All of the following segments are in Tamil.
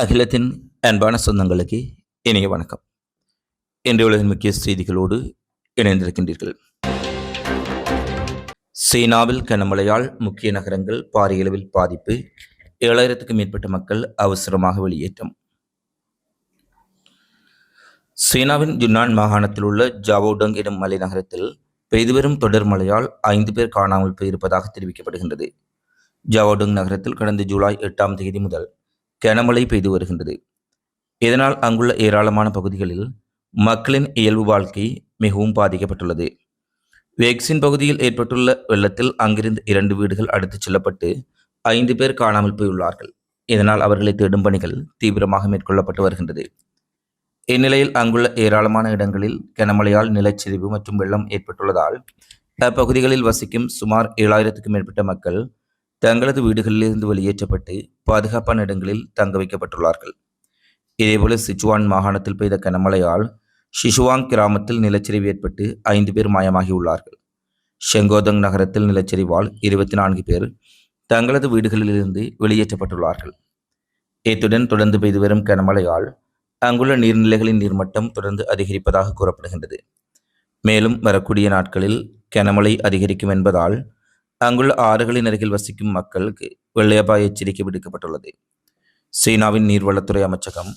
அகிலத்தின் அன்பான சொந்தங்களுக்கு இனிய வணக்கம். இன்றைய உலகின் முக்கிய செய்திகளோடு இணைந்திருக்கின்றீர்கள். சீனாவில் கனமழையால் முக்கிய நகரங்கள் பாரிய அளவில் பாதிப்பு ஏழாயிரத்துக்கும் மேற்பட்ட மக்கள் அவசரமாக வெளியேற்றம். சீனாவின் ஜுன்னான் மாகாணத்தில் உள்ள ஜாவோடங் எனும் மலைநகரத்தில் பெய்துவரும் பெய்து வரும் தொடர் மழையால் ஐந்து பேர் காணாமல் போயிருப்பதாக தெரிவிக்கப்படுகின்றது. ஜாவோடங் நகரத்தில் கடந்த ஜூலை எட்டாம் தேதி முதல் கனமழை பெய்து வருகின்றது. இதனால் அங்குள்ள ஏராளமான பகுதிகளில் மக்களின் இயல்பு வாழ்க்கை மிகவும் பாதிக்கப்பட்டுள்ளது. வேக்சின் பகுதியில் ஏற்பட்டுள்ள வெள்ளத்தில் அங்கிருந்து இரண்டு வீடுகள் அடுத்துச் செல்லப்பட்டு ஐந்து பேர் காணாமல் போயுள்ளார்கள். இதனால் அவர்களை தேடும் பணிகள் தீவிரமாக மேற்கொள்ளப்பட்டு வருகின்றது. இந்நிலையில் அங்குள்ள ஏராளமான இடங்களில் கனமழையால் நிலச்சரிவு மற்றும் வெள்ளம் ஏற்பட்டுள்ளதால் அப்பகுதிகளில் வசிக்கும் சுமார் ஏழாயிரத்துக்கும் மேற்பட்ட மக்கள் தங்களது வீடுகளிலிருந்து வெளியேற்றப்பட்டு பாதுகாப்பான இடங்களில் தங்க வைக்கப்பட்டுள்ளார்கள். இதேபோல சிச்சுவான் மாகாணத்தில் பெய்த கனமழையால் ஷிஷுவாங் கிராமத்தில் நிலச்சரிவு ஏற்பட்டு ஐந்து பேர் மாயமாகியுள்ளார்கள். ஷெங்கோதங் நகரத்தில் நிலச்சரிவால் இருபத்தி நான்கு பேர் தங்களது வீடுகளிலிருந்து வெளியேற்றப்பட்டுள்ளார்கள். இத்துடன் தொடர்ந்து பெய்து வரும் கனமழையால் அங்குள்ள நீர்நிலைகளின் நீர்மட்டம் தொடர்ந்து அதிகரிப்பதாக கூறப்படுகின்றது. மேலும் வரக்கூடிய நாட்களில் கனமழை அதிகரிக்கும் என்பதால் அங்குள்ள ஆறுகளின் அருகில் வசிக்கும் மக்களுக்கு வெள்ள அபாய எச்சரிக்கை விடுக்கப்பட்டுள்ளது. சீனாவின் நீர்வளத்துறை அமைச்சகம்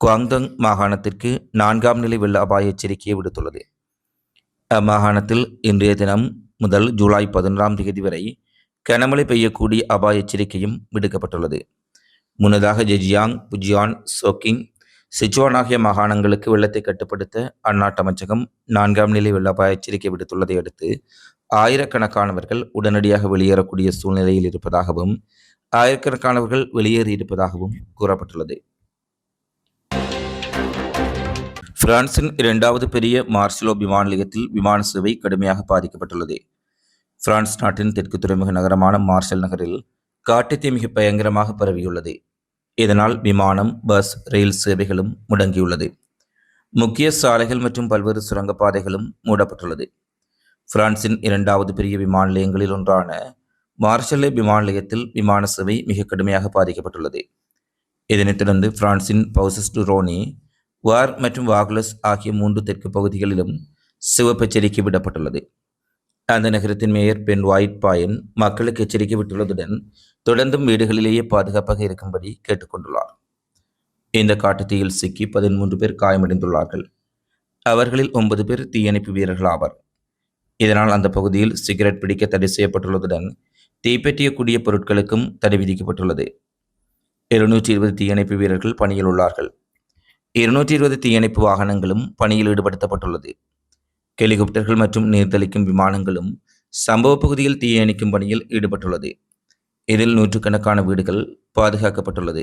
குவாங்தங் மாகாணத்திற்கு நான்காம் நிலை வெள்ள அபாய எச்சரிக்கையை விடுத்துள்ளது. அம்மாகாணத்தில் இன்றைய தினம் முதல் ஜூலை பதினொன்றாம் தேதி வரை கனமழை பெய்யக்கூடிய அபாய எச்சரிக்கையும் விடுக்கப்பட்டுள்ளது. முன்னதாக ஜெஜியாங் புஜியான் சோக்கிங் சிச்சுவான் ஆகிய மாகாணங்களுக்கு வெள்ளத்தை கட்டுப்படுத்த அந்நாட்டு அமைச்சகம் நான்காம் நிலை வெள்ள அபாய எச்சரிக்கை விடுத்துள்ளதை அடுத்து ஆயிரக்கணக்கானவர்கள் உடனடியாக வெளியேறக்கூடிய சூழ்நிலையில் இருப்பதாகவும் ஆயிரக்கணக்கானவர்கள் வெளியேறியிருப்பதாகவும் கூறப்பட்டுள்ளது. பிரான்சின் இரண்டாவது பெரிய மார்சிலோ விமான நிலையத்தில் விமான சேவை கடுமையாக பாதிக்கப்பட்டுள்ளது. பிரான்ஸ் நாட்டின் தெற்கு துறைமுக நகரமான மார்ஷல் நகரில் காட்டுத்தீ மிக பயங்கரமாக பரவியுள்ளது. இதனால் விமானம் பஸ் ரயில் சேவைகளும் முடங்கியுள்ளது. முக்கிய சாலைகள் மற்றும் பல்வேறு சுரங்கப்பாதைகளும் மூடப்பட்டுள்ளது. பிரான்சின் இரண்டாவது பெரிய விமான நிலையங்களில் ஒன்றான மார்ஷலே விமான நிலையத்தில் விமான சேவை மிக கடுமையாக பாதிக்கப்பட்டுள்ளது. இதனைத் தொடர்ந்து பிரான்சின் பவுசஸ்டு ரோனி வார் மற்றும் வாகுலஸ் ஆகிய மூன்று தெற்கு பகுதிகளிலும் சிவப்பு எச்சரிக்கை விடப்பட்டுள்ளது. அந்த நகரத்தின் மேயர் பென் வாயிட் பாயன் மக்களுக்கு எச்சரிக்கை விட்டுள்ளதுடன் தொடர்ந்தும் வீடுகளிலேயே பாதுகாப்பாக இருக்கும்படி கேட்டுக்கொண்டுள்ளார் இந்த காட்டுத்தீயில் சிக்கி பதிமூன்று பேர் காயமடைந்துள்ளார்கள். அவர்களில் ஒன்பது பேர் தீயணைப்பு வீரர்கள் ஆவர். இதனால் அந்த பகுதியில் சிகரெட் பிடிக்க தடை செய்யப்பட்டுள்ளதுடன் தீப்பற்றியக்கூடிய பொருட்களுக்கும் தடை விதிக்கப்பட்டுள்ளது. இருநூற்றி இருபது தீயணைப்பு வீரர்கள் பணியில் உள்ளார்கள். இருநூற்றி இருபது தீயணைப்பு வாகனங்களும் பணியில் ஈடுபடுத்தப்பட்டுள்ளது. ஹெலிகாப்டர்கள் மற்றும் நீர்த்தளிக்கும் விமானங்களும் சம்பவ பகுதியில் தீயணைக்கும் பணியில் ஈடுபட்டுள்ளது. இதில் நூற்றுக்கணக்கான வீடுகள் பாதுகாக்கப்பட்டுள்ளது.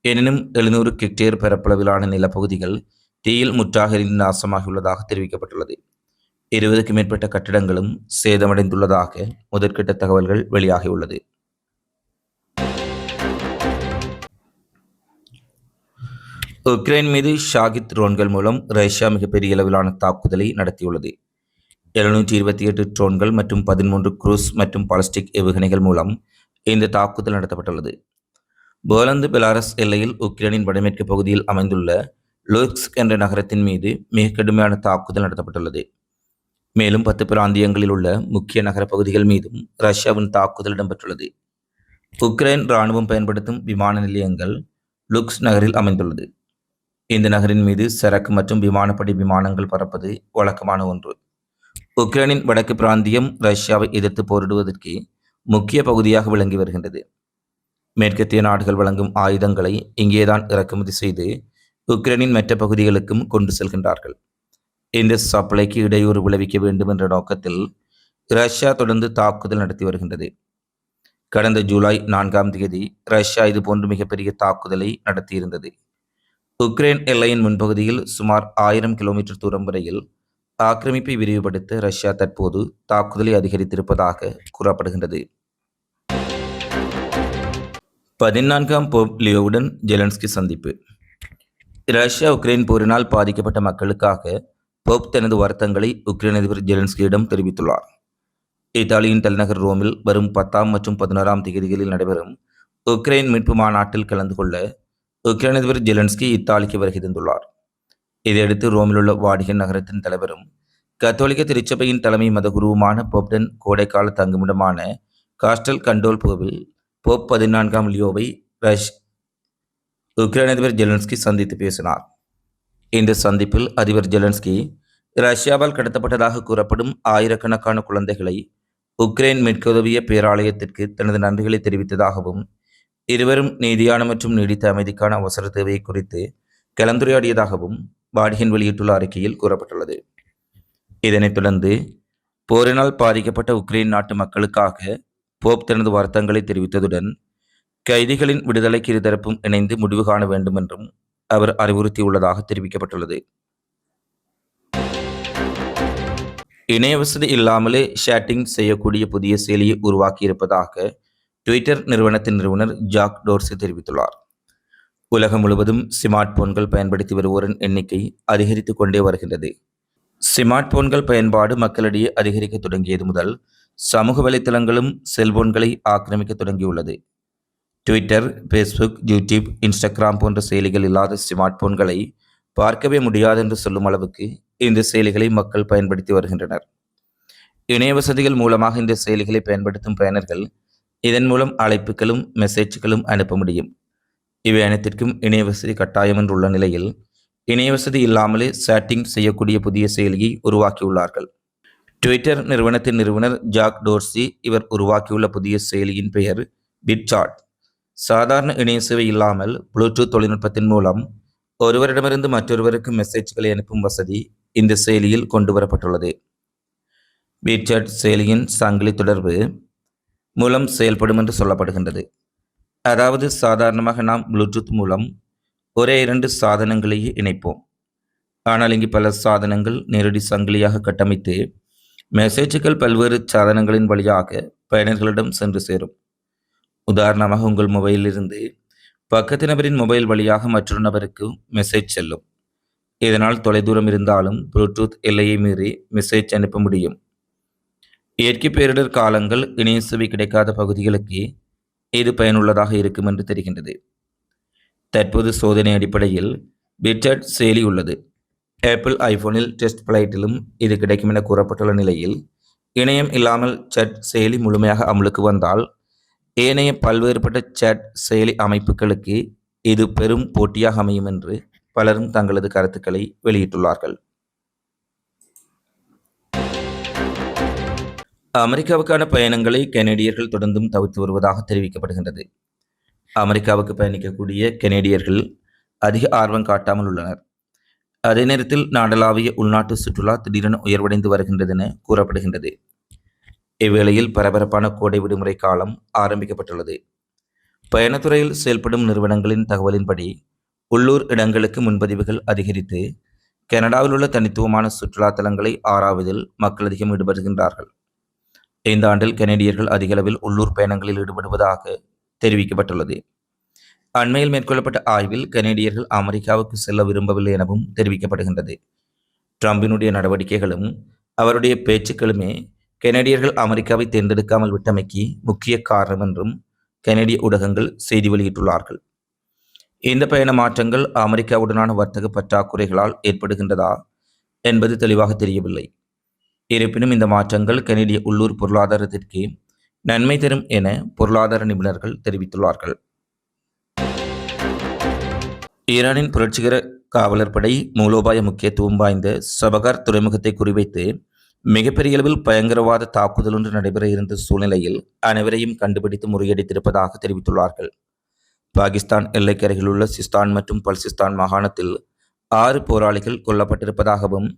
எனினும் எழுநூறு ஹெக்டேர் பரப்பளவிலான நிலப்பகுதிகள் தீயில் முற்றாக எரிந்து நாசமாகியுள்ளதாக தெரிவிக்கப்பட்டுள்ளது. இருபதுக்கு மேற்பட்ட கட்டிடங்களும் சேதமடைந்துள்ளதாக முதற்கட்ட தகவல்கள் வெளியாகியுள்ளது. உக்ரைன் மீது ஷாகித் ட்ரோன்கள் மூலம் ரஷ்யா மிகப்பெரிய அளவிலான தாக்குதலை நடத்தியுள்ளது. எழுநூற்றி இருபத்தி எட்டு ட்ரோன்கள் மற்றும் பதிமூன்று குரூஸ் மற்றும் பாலிஸ்டிக் ஏவுகணைகள் மூலம் இந்த தாக்குதல் நடத்தப்பட்டுள்ளது. போலந்து பெலாரஸ் எல்லையில் உக்ரைனின் வடமேற்கு பகுதியில் அமைந்துள்ள லூக்ஸ்க் என்ற நகரத்தின் மீது மிக கடுமையான தாக்குதல் நடத்தப்பட்டுள்ளது. மேலும் பத்து பிராந்தியங்களில் உள்ள முக்கிய நகர பகுதிகள் மீதும் ரஷ்யாவின் தாக்குதல் இடம்பெற்றுள்ளது. உக்ரைன் இராணுவம் பயன்படுத்தும் விமான நிலையங்கள் லுக்ஸ் நகரில் அமைந்துள்ளது. இந்த நகரின் மீது சரக்கு மற்றும் விமானப்படை விமானங்கள் பறப்பது வழக்கமான ஒன்று. உக்ரைனின் வடக்கு பிராந்தியம் ரஷ்யாவை எதிர்த்து போரிடுவதற்கு முக்கிய பகுதியாக விளங்கி வருகின்றது. மேற்கத்திய நாடுகள் வழங்கும் ஆயுதங்களை இங்கேதான் இறக்குமதி செய்து உக்ரைனின் மற்ற பகுதிகளுக்கும் கொண்டு செல்கின்றார்கள். இந்த சப்ளைக்கு இடையூறு விளைவிக்க வேண்டும் என்ற நோக்கத்தில் ரஷ்யா தொடர்ந்து தாக்குதல் நடத்தி வருகின்றது. கடந்த ஜூலை நான்காம் தேதி ரஷ்யா இதுபோன்று மிகப்பெரிய தாக்குதலை நடத்தியிருந்தது. உக்ரைன் எல்லையின் முன்பகுதியில் சுமார் ஆயிரம் கிலோமீட்டர் தூரம் வரையில் ஆக்கிரமிப்பை விரிவுபடுத்த ரஷ்யா தற்போது தாக்குதலை அதிகரித்திருப்பதாக கூறப்படுகின்றது. பதினான்காம் போப் லியோவுடன் ஜெலன்ஸ்கி சந்திப்பு. ரஷ்யா உக்ரைன் போரினால் பாதிக்கப்பட்ட மக்களுக்காக போப் தனது வருத்தங்களை உக்ரைன் அதிபர் ஜெலன்ஸ்கியிடம் தெரிவித்துள்ளார். இத்தாலியின் தலைநகர் ரோமில் வரும் பத்தாம் மற்றும் பதினோராம் தேதிகளில் நடைபெறும் உக்ரைன் மீட்பு மாநாட்டில் கலந்து கொள்ள உக்ரைன் அதிபர் ஜெலன்ஸ்கி இத்தாலிக்கு வருகை தந்துள்ளார். இதையடுத்து ரோமில் உள்ள வாடிகன் நகரத்தின் தலைவரும் கத்தோலிக்க திருச்சபையின் தலைமை மதகுருவுமான போப்டன் கோடைக்கால தங்குமிடமான காஸ்டல் கண்டோல்போவில் போப் பதினான்காம் லியோவை ரஷ் உக்ரைன் அதிபர் ஜெலன்ஸ்கி சந்தித்து பேசினார். இந்த சந்திப்பில் அதிபர் ஜெலன்ஸ்கி ரஷ்யாவால் கடத்தப்பட்டதாக கூறப்படும் ஆயிரக்கணக்கான குழந்தைகளை உக்ரைன் மீட்குதவிய பேராலயத்திற்கு தனது நன்றிகளை தெரிவித்ததாகவும் இருவரும் நீதியான மற்றும் நீடித்த அமைதிக்கான அவசர தேவை குறித்து கலந்துரையாடியதாகவும் பாடிகன் வெளியிட்டுள்ள அறிக்கையில் கூறப்பட்டுள்ளது. இதனைத் தொடர்ந்து போரினால் பாதிக்கப்பட்ட உக்ரைன் நாட்டு மக்களுக்காக போப் தனது வருத்தங்களை தெரிவித்ததுடன் கைதிகளின் விடுதலைக்கு இருதரப்பும் இணைந்து முடிவு காண வேண்டும் என்றும் அவர் அறிவுறுத்தியுள்ளதாக தெரிவிக்கப்பட்டுள்ளது. இணைய வசதி இல்லாமலே ஷேட்டிங் செய்யக்கூடிய புதிய செயலியை உருவாக்கியிருப்பதாக ட்விட்டர் நிறுவனத்தின் நிறுவனர் ஜாக் டோர்சி தெரிவித்துள்ளார். உலகம் முழுவதும் ஸ்மார்ட் போன்கள் பயன்படுத்தி வருவோரின் எண்ணிக்கை அதிகரித்து கொண்டே வருகின்றது. ஸ்மார்ட் போன்கள் பயன்பாடு மக்களிடையே அதிகரிக்க தொடங்கியது முதல் சமூக வலைத்தளங்களும் செல்போன்களை ஆக்கிரமிக்க தொடங்கியுள்ளது. ட்விட்டர் ஃபேஸ்புக் யூடியூப் இன்ஸ்டாகிராம் போன்ற செயலிகள் இல்லாத ஸ்மார்ட் போன்களை பார்க்கவே முடியாது என்று சொல்லும் அளவுக்கு இந்த செயலிகளை மக்கள் பயன்படுத்தி வருகின்றனர். இணைய வசதிகள் மூலமாக இந்த செயலிகளை பயன்படுத்தும் பயனர்கள் இதன் மூலம் அழைப்புகளும் மெசேஜ்களும் அனுப்ப முடியும். இவை அனைத்திற்கும் இணைய வசதி கட்டாயம் என்றுள்ள நிலையில் இணைய வசதி இல்லாமலே சேட்டிங் செய்யக்கூடிய புதிய செயலியை உருவாக்கியுள்ளார்கள். ட்விட்டர் நிறுவனத்தின் நிறுவனர் ஜாக் டோர்சி இவர் உருவாக்கியுள்ள புதிய செயலியின் பெயர் பிட்சாட் சாதாரண இணைய சேவை இல்லாமல் ப்ளூடூத் தொழில்நுட்பத்தின் மூலம் ஒருவரிடமிருந்து மற்றொருவருக்கு மெசேஜ்களை அனுப்பும் வசதி இந்த செயலியில் கொண்டு வரப்பட்டுள்ளது பிட்சாட் செயலியின் சங்கிலி தொடர்பு மூலம் செயல்படும் என்று சொல்லப்படுகின்றது. அதாவது சாதாரணமாக நாம் ப்ளூடூத் மூலம் ஒரே இரண்டு சாதனங்களையே இணைப்போம். ஆனால் இங்கு பல சாதனங்கள் நேரடி சங்கிலியாக கட்டமைத்து மெசேஜ்கள் பல்வேறு சாதனங்களின் வழியாக பயனர்களிடம் சென்று சேரும். உதாரணமாக உங்கள் மொபைலிலிருந்து பக்கத்து நபரின் மொபைல் வழியாக மற்றொரு நபருக்கு மெசேஜ் செல்லும். இதனால் தொலைதூரம் இருந்தாலும் ப்ளூடூத் எல்லையை மீறி மெசேஜ் அனுப்ப முடியும். இயற்கை பேரிடர் காலங்கள் இணைய சேவை கிடைக்காத பகுதிகளுக்கு இது பயனுள்ளதாக இருக்கும் என்று தெரிகின்றது. தற்போது சோதனை அடிப்படையில் பிட்சாட் செயலி உள்ளது. ஆப்பிள் ஐபோனில் டெஸ்ட் பிளைட்டிலும் இது கிடைக்கும் என கூறப்பட்டுள்ள நிலையில் இணையம் இல்லாமல் சட் செயலி முழுமையாக அமலுக்கு வந்தால் ஏனைய பல்வேறுபட்ட சேட் செயலி அமைப்புகளுக்கு இது பெரும் போட்டியாக அமையும் என்று பலரும் தங்களது கருத்துக்களை வெளியிட்டுள்ளார்கள். அமெரிக்காவுக்கான பயணங்களை கனேடியர்கள் தொடர்ந்தும் தவிர்த்து வருவதாக தெரிவிக்கப்படுகின்றது. அமெரிக்காவுக்கு பயணிக்கக்கூடிய கனேடியர்கள் அதிக ஆர்வம் காட்டாமல் உள்ளனர். அதே நேரத்தில் நாடளாவிய உள்நாட்டு சுற்றுலா திடீரென உயர்வடைந்து வருகின்றதென கூறப்படுகின்றது. இவ்வேளையில் பரபரப்பான கோடை விடுமுறை காலம் ஆரம்பிக்கப்பட்டுள்ளது. பயணத்துறையில் செயல்படும் நிறுவனங்களின் தகவலின்படி உள்ளூர் இடங்களுக்கு முன்பதிவுகள் அதிகரித்து கனடாவில் உள்ள தனித்துவமான சுற்றுலா தலங்களை ஆராய்வதில் மக்கள் அதிகம் ஈடுபடுகின்றார்கள். இந்த ஆண்டில் கனேடியர்கள் அதிகளவில் உள்ளூர் பயணங்களில் ஈடுபடுவதாக தெரிவிக்கப்பட்டுள்ளது. அண்மையில் மேற்கொள்ளப்பட்ட ஆய்வில் கனேடியர்கள் அமெரிக்காவுக்கு செல்ல விரும்பவில்லை எனவும் தெரிவிக்கப்படுகின்றது. ட்ரம்பினுடைய நடவடிக்கைகளும் அவருடைய பேச்சுக்களுமே கெனடியர்கள் அமெரிக்காவை தேர்ந்தெடுக்காமல் விட்டமைக்கு முக்கிய காரணம் என்றும் கெனடிய ஊடகங்கள் செய்தி வெளியிட்டுள்ளார்கள். இந்த பயண மாற்றங்கள் அமெரிக்காவுடனான வர்த்தக பற்றாக்குறைகளால் ஏற்படுகின்றதா என்பது தெளிவாக தெரியவில்லை. இருப்பினும் இந்த மாற்றங்கள் கெனடிய உள்ளூர் பொருளாதாரத்திற்கு நன்மை தரும் என பொருளாதார நிபுணர்கள் தெரிவித்துள்ளார்கள். ஈரானின் புரட்சிகர காவலர் படை மூலோபாய முக்கியத்துவம் வாய்ந்த சபகார் துறைமுகத்தை குறிவைத்து மிகப்பெரிய அளவில் பயங்கரவாத தாக்குதல் ஒன்று நடைபெற இருந்த சூழ்நிலையில் அனைவரையும் கண்டுபிடித்து முறியடித்திருப்பதாக தெரிவித்துள்ளார்கள். பாகிஸ்தான் எல்லைக்கரையில் உள்ள சிஸ்தான் மற்றும் பல்சிஸ்தான் மாகாணத்தில் ஆறு போராளிகள் கொல்லப்பட்டிருப்பதாகவும்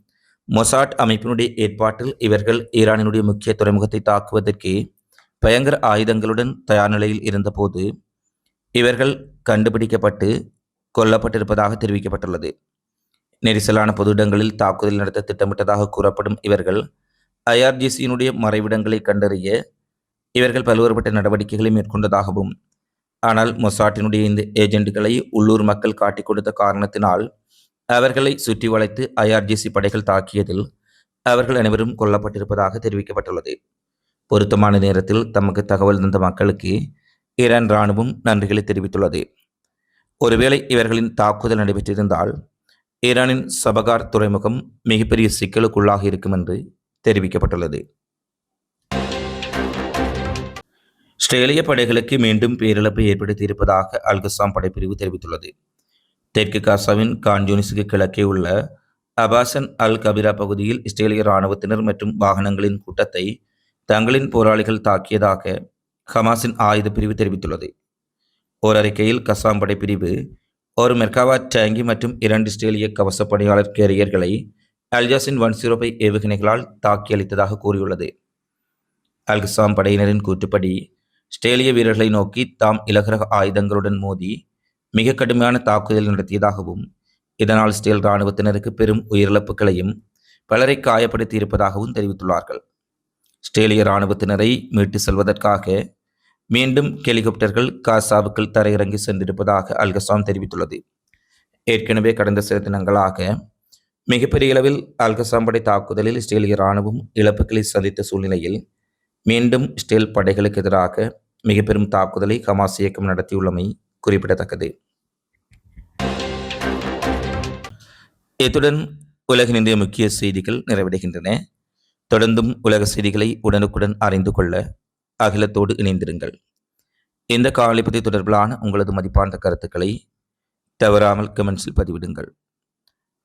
மொசாட் அமைப்பினுடைய ஏற்பாட்டில் இவர்கள் ஈரானினுடைய முக்கிய துறைமுகத்தை தாக்குவதற்கு பயங்கர ஆயுதங்களுடன் தயார் நிலையில் இருந்தபோது இவர்கள் கண்டுபிடிக்கப்பட்டு கொல்லப்பட்டிருப்பதாக தெரிவிக்கப்பட்டுள்ளது. நெரிசலான பொது இடங்களில் தாக்குதல் நடத்த திட்டமிட்டதாக கூறப்படும் இவர்கள் ஐஆர்ஜிசியினுடைய மறைவிடங்களை கண்டறிய இவர்கள் பல்வேறுபட்ட நடவடிக்கைகளை மேற்கொண்டதாகவும் ஆனால் மொசாட்டினுடைய இந்த ஏஜென்ட்களை உள்ளூர் மக்கள் காட்டிக் கொடுத்த காரணத்தினால் அவர்களை சுற்றி வளைத்து ஐஆர்ஜிசி படைகள் தாக்கியதில் அவர்கள் அனைவரும் கொல்லப்பட்டிருப்பதாக தெரிவிக்கப்பட்டுள்ளது. பொருத்தமான நேரத்தில் தமக்கு தகவல் தந்த மக்களுக்கு ஈரான் இராணுவம் நன்றிகளை தெரிவித்துள்ளது. ஒருவேளை இவர்களின் தாக்குதல் நடைபெற்றிருந்தால் ஈரானின் சபகார் துறைமுகம் மிகப்பெரிய சிக்கலுக்குள்ளாக இருக்கும் என்று தெரிவிக்கப்பட்டுள்ளது. இஸ்ரேலிய படைகளுக்கு மீண்டும் பேரிழப்பை ஏற்படுத்தியிருப்பதாக அல்கசாம் படைப்பிரிவு தெரிவித்துள்ளது. தெற்கு காசாவின் கான்யூனிஸுக்கு கிழக்கே உள்ள அபாசன் அல் கபிரா பகுதியில் இஸ்ரேலிய இராணுவத்தினர் மற்றும் வாகனங்களின் கூட்டத்தை தங்களின் போராளிகள் தாக்கியதாக ஹமாஸின் ஆயுத பிரிவு தெரிவித்துள்ளது. ஓர் அறிக்கையில் கசாம் படைப்பிரிவு ஒரு மெர்காவா டேங்கி மற்றும் இரண்டு இஸ்ரேலிய கவச பணியாளர் கேரியர்களை Al Yassin one zero five ஏவுகணைகளால் தாக்கி அளித்ததாக கூறியுள்ளது. அல்கசாம் படையினரின் கூற்றுப்படி ஸ்டேலிய வீரர்களை நோக்கி தாம் இலகரக ஆயுதங்களுடன் மோதி மிக கடுமையான தாக்குதல் நடத்தியதாகவும் இதனால் ஸ்டேல் இராணுவத்தினருக்கு பெரும் உயிரிழப்புகளையும் பலரை காயப்படுத்தி இருப்பதாகவும் தெரிவித்துள்ளார்கள். ஸ்டேலிய இராணுவத்தினரை மீட்டு செல்வதற்காக மீண்டும் ஹெலிகாப்டர்கள் காசாவுக்குள் தரையிறங்கி சென்றிருப்பதாக அல்கசாம் தெரிவித்துள்ளது. ஏற்கனவே கடந்த சில தினங்களாக மிகப்பெரிய அளவில் அல்கசாம் படை தாக்குதலில் இஸ்ரேலிய இராணுவம் இழப்புகளை சந்தித்த சூழ்நிலையில் மீண்டும் இஸ்ரேல் படைகளுக்கு எதிராக மிக பெரும் தாக்குதலை ஹமாஸ் இயக்கம் நடத்தியுள்ளமை குறிப்பிடத்தக்கது. இத்துடன் உலகின் இந்திய முக்கிய செய்திகள் நிறைவடைகின்றன. தொடர்ந்தும் உலக செய்திகளை உடனுக்குடன் அறிந்து கொள்ள அகிலத்தோடு இணைந்திருங்கள். இந்த காலை பற்றி தொடர்பிலான உங்களது மதிப்பான கருத்துக்களை தவறாமல் கமெண்ட்ஸில் பதிவிடுங்கள்.